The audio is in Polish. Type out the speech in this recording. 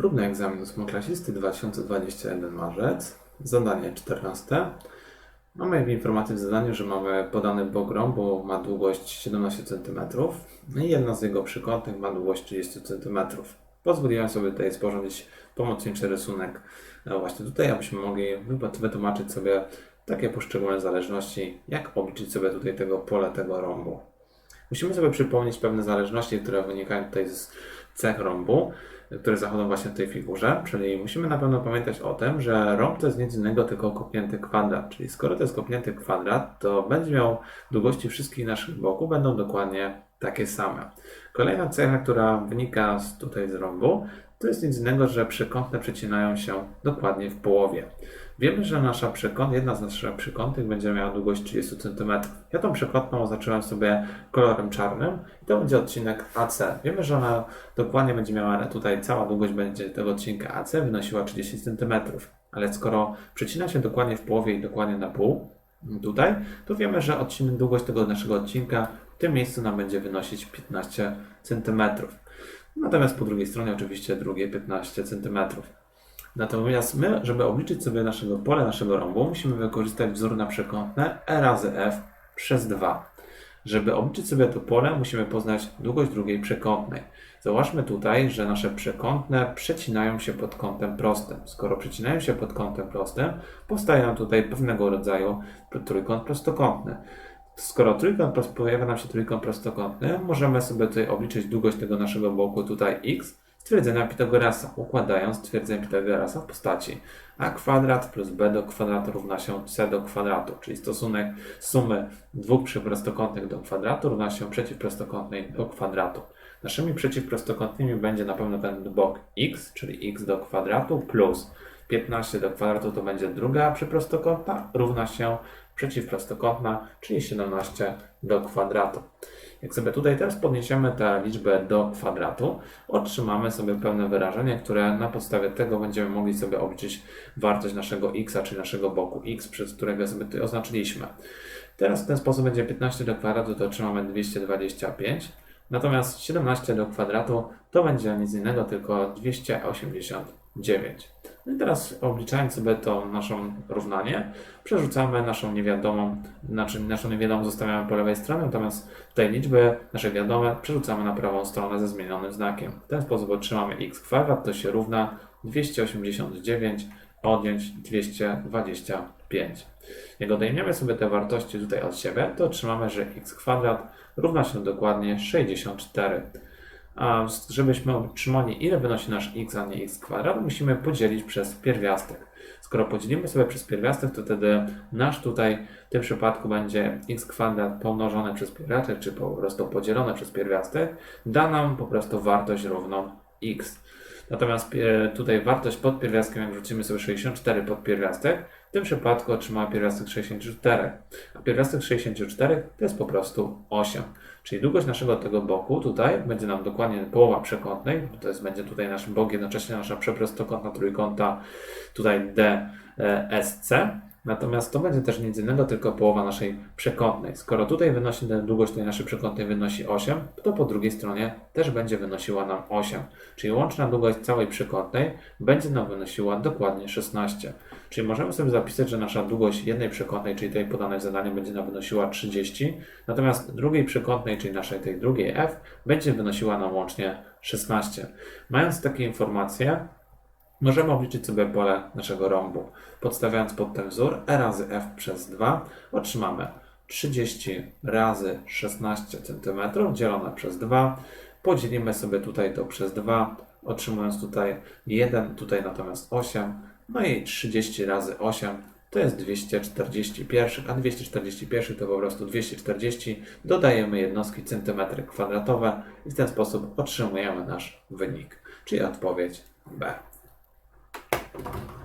Próbny egzamin ósmoklasisty 2021 marzec, zadanie 14. Mamy w informacji w zadaniu, że mamy podany bok rąbu, ma długość 17 cm i jedna z jego przykątnych ma długość 30 cm. Pozwoliłem sobie tutaj sporządzić pomocniczy rysunek e, właśnie tutaj, abyśmy mogli wytłumaczyć sobie takie poszczególne zależności, jak obliczyć sobie tutaj tego pole tego rąbu. Musimy sobie przypomnieć pewne zależności, które wynikają tutaj z cech rąbu, które zachodzą właśnie w tej figurze, czyli musimy na pewno pamiętać o tym, że rąb to jest nic innego tylko kopnięty kwadrat, czyli skoro to jest kopnięty kwadrat, to będzie miał długości wszystkich naszych boków będą dokładnie takie same. Kolejna cecha, która wynika z, tutaj z rąbu, to jest nic innego, że przekątne przecinają się dokładnie w połowie. Wiemy, że nasza przekąt, jedna z naszych przekątnych będzie miała długość 30 cm. Ja tą przekątną oznaczyłem sobie kolorem czarnym i to będzie odcinek AC. Wiemy, że ona dokładnie będzie miała, tutaj cała długość będzie tego odcinka AC wynosiła 30 cm. Ale skoro przecina się dokładnie w połowie i dokładnie na pół, tutaj, to wiemy, że odcinek, długość tego naszego odcinka w tym miejscu nam będzie wynosić 15 cm. Natomiast po drugiej stronie oczywiście drugie 15 cm. Natomiast my, żeby obliczyć sobie naszego pole naszego rąbu, musimy wykorzystać wzór na przekątne e razy f przez 2. Żeby obliczyć sobie to pole, musimy poznać długość drugiej przekątnej. Zauważmy tutaj, że nasze przekątne przecinają się pod kątem prostym. Skoro przecinają się pod kątem prostym, powstaje nam tutaj pewnego rodzaju trójkąt prostokątny. Skoro trójkąt, pojawia nam się trójkąt prostokątny, możemy sobie tutaj obliczyć długość tego naszego boku tutaj x z twierdzenia Pitagorasa, układając twierdzenie Pitagorasa w postaci a kwadrat plus b do kwadratu równa się c do kwadratu, czyli stosunek sumy dwóch przyprostokątnych do kwadratu równa się przeciwprostokątnej do kwadratu. Naszymi przeciwprostokątnymi będzie na pewno ten bok x, czyli x do kwadratu plus 15 do kwadratu to będzie druga przyprostokątna, równa się przeciwprostokątna, czyli 17 do kwadratu. Jak sobie tutaj teraz podniesiemy tę liczbę do kwadratu, otrzymamy sobie pewne wyrażenie, które na podstawie tego będziemy mogli sobie obliczyć wartość naszego x, czyli naszego boku x, przez którego sobie tutaj oznaczyliśmy. Teraz w ten sposób będzie 15 do kwadratu, to otrzymamy 225. Natomiast 17 do kwadratu to będzie nic innego, tylko 289. No i teraz obliczając sobie to naszą równanie, przerzucamy naszą niewiadomą, znaczy naszą niewiadomą zostawiamy po lewej stronie, natomiast tutaj liczby nasze wiadome przerzucamy na prawą stronę ze zmienionym znakiem. W ten sposób otrzymamy x kwadrat, to się równa 289 odjąć 225. Jak odejmiemy sobie te wartości tutaj od siebie, to otrzymamy, że x kwadrat równa się dokładnie 64. A żebyśmy otrzymali ile wynosi nasz x, a nie x kwadrat, musimy podzielić przez pierwiastek. Skoro podzielimy sobie przez pierwiastek, to wtedy nasz tutaj w tym przypadku będzie x kwadrat pomnożone przez pierwiastek, czy po prostu podzielone przez pierwiastek, da nam po prostu wartość równą x. Natomiast pie- tutaj wartość pod pierwiastkiem, jak wrzucimy sobie 64 pod pierwiastek, w tym przypadku otrzymała pierwiastek 64. A pierwiastek 64 to jest po prostu 8. Czyli długość naszego tego boku tutaj będzie nam dokładnie połowa przekątnej, to jest będzie tutaj nasz bok, jednocześnie nasza przeprostokątna trójkąta tutaj DSC. Natomiast to będzie też nic innego, tylko połowa naszej przekątnej. Skoro tutaj wynosi długość tej naszej przekątnej wynosi 8, to po drugiej stronie też będzie wynosiła nam 8. Czyli łączna długość całej przekątnej będzie nam wynosiła dokładnie 16. Czyli możemy sobie zapisać, że nasza długość jednej przekątnej, czyli tej podanej w zadaniu, będzie nam wynosiła 30, natomiast drugiej przekątnej, czyli naszej tej drugiej f, będzie wynosiła nam łącznie 16. Mając takie informacje, Możemy obliczyć sobie pole naszego rąbu. Podstawiając pod ten wzór e razy f przez 2 otrzymamy 30 razy 16 cm dzielone przez 2. Podzielimy sobie tutaj to przez 2, otrzymując tutaj 1, tutaj natomiast 8. No i 30 razy 8 to jest 241, a 241 to po prostu 240. Dodajemy jednostki centymetry kwadratowe i w ten sposób otrzymujemy nasz wynik, czyli odpowiedź B. Thank you.